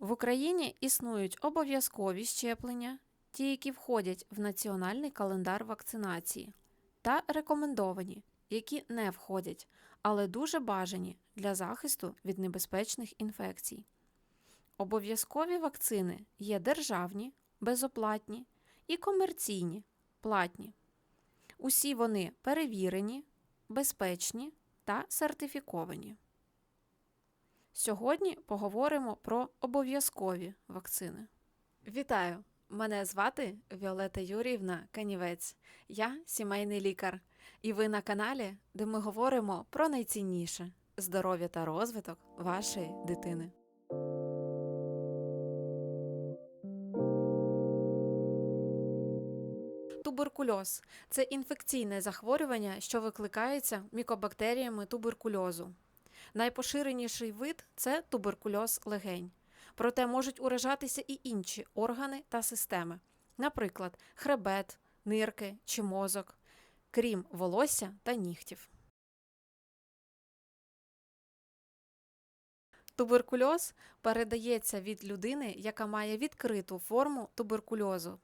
В Україні існують обов'язкові щеплення, ті, які входять в національний календар вакцинації, та рекомендовані, які не входять, але дуже бажані для захисту від небезпечних інфекцій. Обов'язкові вакцини є державні, безоплатні і комерційні, платні. Усі вони перевірені, безпечні та сертифіковані. Сьогодні поговоримо про обов'язкові вакцини. Вітаю! Мене звати Віолета Юріївна Канівець. Я сімейний лікар, і ви на каналі, де ми говоримо про найцінніше здоров'я та розвиток вашої дитини. Туберкульоз це інфекційне захворювання, що викликається мікобактеріями туберкульозу. Найпоширеніший вид це туберкульоз легень. Проте можуть уражатися і інші органи та системи, наприклад, хребет, нирки чи мозок, крім волосся та нігтів. Туберкульоз передається від людини, яка має відкриту форму туберкульозу.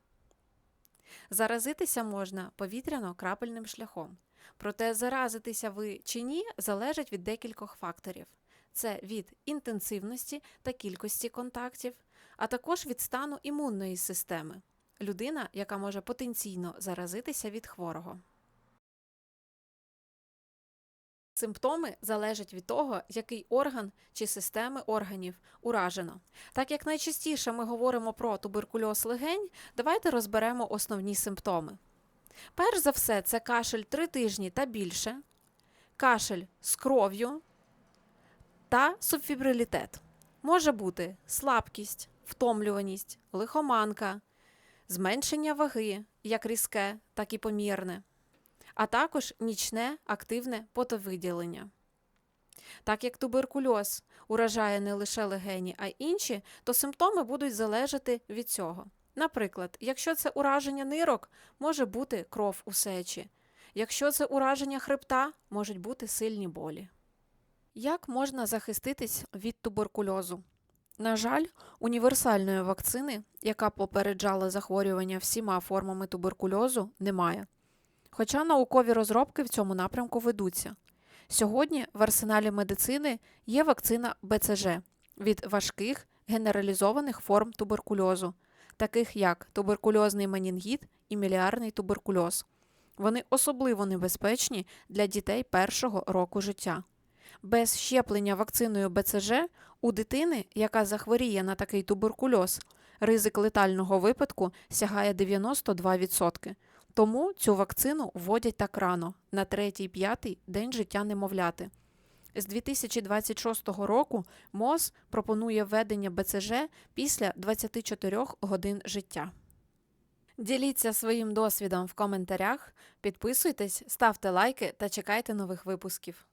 Заразитися можна повітряно-крапельним шляхом. Проте заразитися ви чи ні залежить від декількох факторів: це від інтенсивності та кількості контактів, а також від стану імунної системи людина, яка може потенційно заразитися від хворого. Симптоми залежать від того, який орган чи системи органів уражено. Так як найчастіше ми говоримо про туберкульоз легень, давайте розберемо основні симптоми. Перш за все, це кашель 3 тижні та більше, кашель з кров'ю та субфібрилітет. Може бути слабкість, втомлюваність, лихоманка, зменшення ваги, як різке, так і помірне, а також нічне активне потовиділення. Так як туберкульоз уражає не лише легені, а й інші, то симптоми будуть залежати від цього. Наприклад, якщо це ураження нирок, може бути кров у сечі. Якщо це ураження хребта, можуть бути сильні болі. Як можна захиститись від туберкульозу? На жаль, універсальної вакцини, яка попереджала захворювання всіма формами туберкульозу, немає. Хоча наукові розробки в цьому напрямку ведуться. Сьогодні в арсеналі медицини є вакцина БЦЖ від важких генералізованих форм туберкульозу, таких як туберкульозний менінгіт і міліарний туберкульоз. Вони особливо небезпечні для дітей першого року життя. Без щеплення вакциною БЦЖ у дитини, яка захворіє на такий туберкульоз, ризик летального випадку сягає 92%. Тому цю вакцину вводять так рано, на 3-5 день життя немовляти. З 2026 року МОЗ пропонує введення БЦЖ після 24 годин життя. Діліться своїм досвідом в коментарях, підписуйтесь, ставте лайки та чекайте нових випусків.